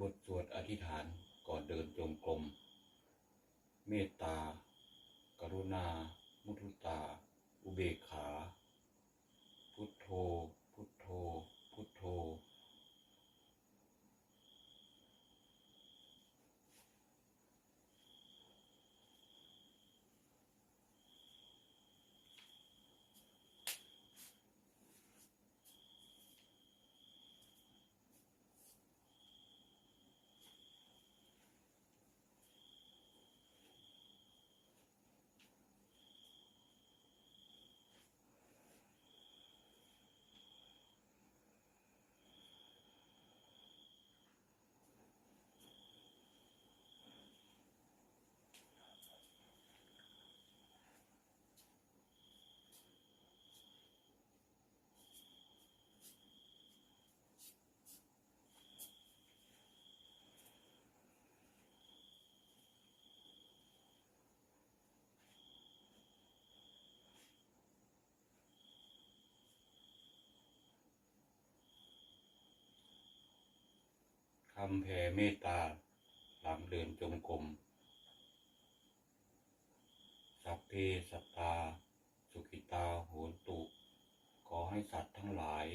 บทสวดอธิษฐานก่อนเดินจงกรม เมตตา กรุณา มุทุตา อุเบกขา พุทโธ พุทโธ พุทโธ คำแผ่เมตตา หลังเดินจงกรม สัพเพสัตตา สุขิตาโหนตุ ขอให้สัตว์ทั้งหลาย